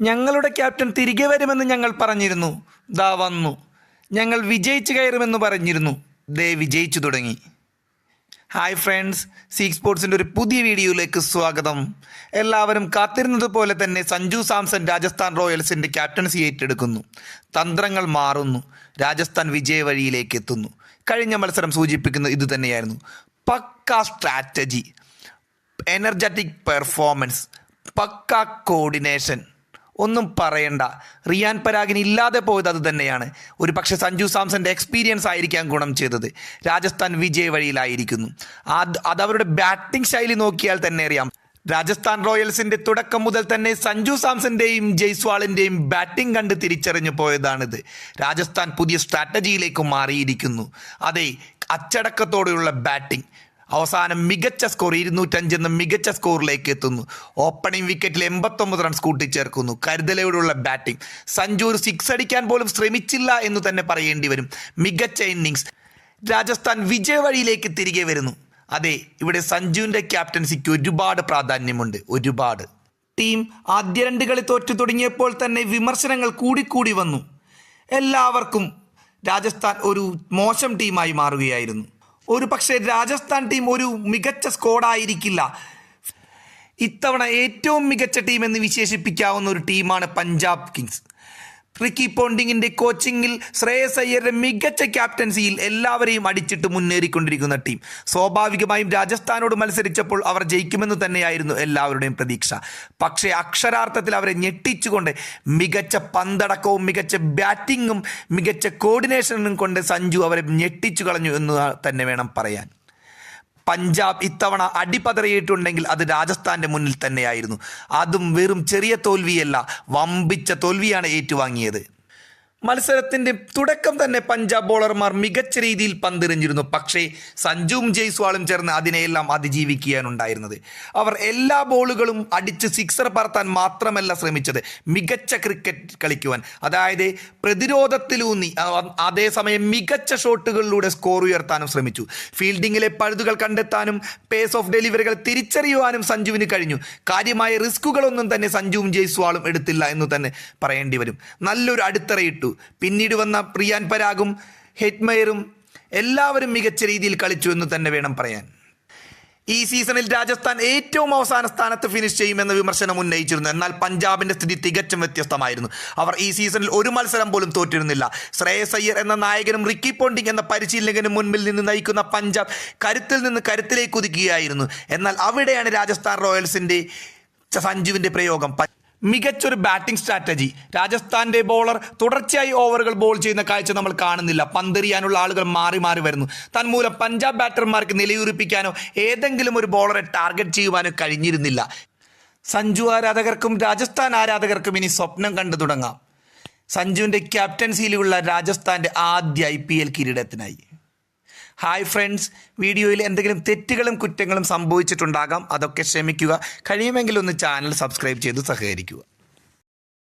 ഞങ്ങളുടെ ക്യാപ്റ്റൻ തിരികെ വരുമെന്ന് ഞങ്ങൾ പറഞ്ഞിരുന്നു. ദാ വന്നു. ഞങ്ങൾ വിജയിച്ചു കയറുമെന്ന് പറഞ്ഞിരുന്നു. ദേ വിജയിച്ചു തുടങ്ങി. ഹായ് ഫ്രണ്ട്സ് സീക്ക് സ്പോർട്സിന്റെ ഒരു പുതിയ വീഡിയോയിലേക്ക് സ്വാഗതം. എല്ലാവരും കാത്തിരുന്നത് പോലെ തന്നെ സഞ്ജു സാംസൺ രാജസ്ഥാൻ റോയൽസിന്റെ ക്യാപ്റ്റൻസി ഏറ്റെടുക്കുന്നു. തന്ത്രങ്ങൾ മാറുന്നു. രാജസ്ഥാൻ വിജയ വഴിയിലേക്ക് എത്തുന്നു. കഴിഞ്ഞ മത്സരം സൂചിപ്പിക്കുന്നത് ഇതുതന്നെയായിരുന്നു പക്ക സ്ട്രാറ്റജി എനർജറ്റിക് പെർഫോമൻസ് പക്ക കോർഡിനേഷൻ ഒന്നും പറയണ്ട. റിയാൻ പരാഗിന് ഇല്ലാതെ പോയത് അത് തന്നെയാണ്. ഒരു പക്ഷേ സഞ്ജു സാംസന്റെ എക്സ്പീരിയൻസ് ആയിരിക്കാം ഗുണം ചെയ്തത്. രാജസ്ഥാൻ വിജയ വഴിയിലായിരിക്കുന്നു. അത് അതവരുടെ ബാറ്റിംഗ് ശൈലി നോക്കിയാൽ തന്നെ അറിയാം. രാജസ്ഥാൻ റോയൽസിന്റെ തുടക്കം മുതൽ തന്നെ സഞ്ജു സാംസന്റെയും ജയ്സ്വാളിന്റെയും ബാറ്റിംഗ് കണ്ട് തിരിച്ചറിഞ്ഞു പോയതാണിത്. രാജസ്ഥാൻ പുതിയ സ്ട്രാറ്റജിയിലേക്ക് മാറിയിരിക്കുന്നു. അതെ അച്ചടക്കത്തോടെയുള്ള ബാറ്റിംഗ് അവസാനം മികച്ച സ്കോർ ഇരുന്നൂറ്റഞ്ച് എന്ന മികച്ച സ്കോറിലേക്ക് എത്തുന്നു. ഓപ്പണിംഗ് വിക്കറ്റിൽ എൺപത്തൊമ്പത് റൺസ് കൂട്ടിച്ചേർക്കുന്നു. കരുതലയോടുള്ള ബാറ്റിംഗ് സഞ്ജു ഒരു സിക്സ് അടിക്കാൻ പോലും ശ്രമിച്ചില്ല എന്ന് തന്നെ പറയേണ്ടി വരും. മികച്ച ഇന്നിങ്സ് രാജസ്ഥാൻ വിജയവഴിയിലേക്ക് തിരികെ വരുന്നു. അതെ ഇവിടെ സഞ്ജുവിന്റെ ക്യാപ്റ്റൻസിക്ക് ഒരുപാട് പ്രാധാന്യമുണ്ട്. ഒരുപാട്. ടീം ആദ്യ രണ്ട് കളി തോറ്റു തുടങ്ങിയപ്പോൾ തന്നെ വിമർശനങ്ങൾ കൂടിക്കൂടി വന്നു. എല്ലാവർക്കും രാജസ്ഥാൻ ഒരു മോശം ടീമായി മാറുകയായിരുന്നു. ഒരു പക്ഷേ രാജസ്ഥാൻ ടീം ഒരു മികച്ച സ്കോഡായിരിക്കില്ല. ഇത്തവണ ഏറ്റവും മികച്ച ടീം എന്ന് വിശേഷിപ്പിക്കാവുന്ന ഒരു ടീമാണ് പഞ്ചാബ് കിങ്സ്. റിക്കി പോണ്ടിങ്ങിന്റെ കോച്ചിങ്ങിൽ ശ്രേയസ് അയ്യരുടെ മികച്ച ക്യാപ്റ്റൻസിയിൽ എല്ലാവരെയും അടിച്ചിട്ട് മുന്നേറിക്കൊണ്ടിരിക്കുന്ന ടീം സ്വാഭാവികമായും രാജസ്ഥാനോട് മത്സരിച്ചപ്പോൾ അവർ ജയിക്കുമെന്ന് തന്നെയായിരുന്നു എല്ലാവരുടെയും പ്രതീക്ഷ. പക്ഷേ അക്ഷരാർത്ഥത്തിൽ അവരെ ഞെട്ടിച്ചുകൊണ്ട് മികച്ച പന്തടക്കവും മികച്ച ബാറ്റിങ്ങും മികച്ച കോർഡിനേഷനും കൊണ്ട് സഞ്ജു അവരെ ഞെട്ടിച്ചു കളഞ്ഞു എന്ന് തന്നെ വേണം പറയാൻ. പഞ്ചാബ് ഇത്തവണ അടിപതറിയിട്ടുണ്ടെങ്കിൽ അത് രാജസ്ഥാന്റെ മുന്നിൽ തന്നെയായിരുന്നു. അതും വെറും ചെറിയ തോൽവിയല്ല വമ്പിച്ച തോൽവിയാണ് ഏറ്റുവാങ്ങിയത്. മത്സരത്തിന്റെ തുടക്കം തന്നെ പഞ്ചാബ് ബോളർമാർ മികച്ച രീതിയിൽ പന്തെറിഞ്ഞിരുന്നു. പക്ഷേ സഞ്ജുവും ജയ്സ്വാളും ചേർന്ന് അതിനെയെല്ലാം അതിജീവിക്കുകയാണുണ്ടായിരുന്നത്. അവർ എല്ലാ ബോളുകളും അടിച്ച് സിക്സർ പറത്താൻ മാത്രമല്ല ശ്രമിച്ചത്. മികച്ച ക്രിക്കറ്റ് കളിക്കുവാൻ. അതായത് പ്രതിരോധത്തിലൂന്നി അതേസമയം മികച്ച ഷോട്ടുകളിലൂടെ സ്കോർ ഉയർത്താനും ശ്രമിച്ചു. ഫീൽഡിങ്ങിലെ പഴുതുകൾ കണ്ടെത്താനും പേസ് ഓഫ് ഡെലിവറികൾ തിരിച്ചറിയുവാനും സഞ്ജുവിന് കഴിഞ്ഞു. കാര്യമായ റിസ്കുകളൊന്നും തന്നെ സഞ്ജുവും ജയ്സ്വാളും എടുത്തില്ല എന്ന് തന്നെ പറയേണ്ടി വരും. നല്ലൊരു അടിത്തറയിട്ടു പിന്നീട് വന്ന പ്രിയാൻ പരാഗും ഹെറ്റ്മയറും എല്ലാവരും മികച്ച രീതിയിൽ കളിച്ചു എന്ന് തന്നെ വേണം പറയാൻ. ഈ സീസണിൽ രാജസ്ഥാൻ ഏറ്റവും അവസാന സ്ഥാനത്ത് ഫിനിഷ് ചെയ്യുമെന്ന വിമർശനം ഉന്നയിച്ചിരുന്നു. എന്നാൽ പഞ്ചാബിന്റെ സ്ഥിതി തികച്ചും വ്യത്യസ്തമായിരുന്നു. അവർ ഈ സീസണിൽ ഒരു മത്സരം പോലും തോറ്റിരുന്നില്ല. ശ്രേയസ് അയ്യർ എന്ന നായകനും റിക്കി പോണ്ടിങ് എന്ന പരിശീലകനും മുൻപിൽ നിന്ന് നയിക്കുന്ന പഞ്ചാബ് കരുത്തിൽ നിന്ന് കരുത്തിലേക്ക് കുതിക്കുകയായിരുന്നു. എന്നാൽ അവിടെയാണ് രാജസ്ഥാൻ റോയൽസിന്റെ സഞ്ജുവിന്റെ പ്രയോഗം മികച്ചൊരു ബാറ്റിംഗ് സ്ട്രാറ്റജി. രാജസ്ഥാന്റെ ബോളർ തുടർച്ചയായി ഓവറുകൾ ബോൾ ചെയ്യുന്ന കാഴ്ച നമ്മൾ കാണുന്നില്ല. പന്തെറിയാനുള്ള ആളുകൾ മാറി മാറി വരുന്നു. തന്മൂലം പഞ്ചാബ് ബാറ്റർമാർക്ക് നിലയുറിപ്പിക്കാനോ ഏതെങ്കിലും ഒരു ബോളറെ ടാർഗറ്റ് ചെയ്യുവാനോ കഴിഞ്ഞിരുന്നില്ല. സഞ്ജു ആരാധകർക്കും രാജസ്ഥാൻ ആരാധകർക്കും ഇനി സ്വപ്നം കണ്ടു തുടങ്ങാം. സഞ്ജുവിന്റെ ക്യാപ്റ്റൻസിയിലുള്ള രാജസ്ഥാന്റെ ആദ്യ ഐ പി എൽ കിരീടത്തിനായി. ഹായ് ഫ്രണ്ട്സ് വീഡിയോയിൽ എന്തെങ്കിലും തെറ്റുകളും കുറ്റങ്ങളും സംഭവിച്ചിട്ടുണ്ടാകാം അതൊക്കെ ക്ഷമിക്കുക. കഴിയുമെങ്കിൽ ഒന്ന് ചാനൽ സബ്സ്ക്രൈബ് ചെയ്ത് സഹകരിക്കുക.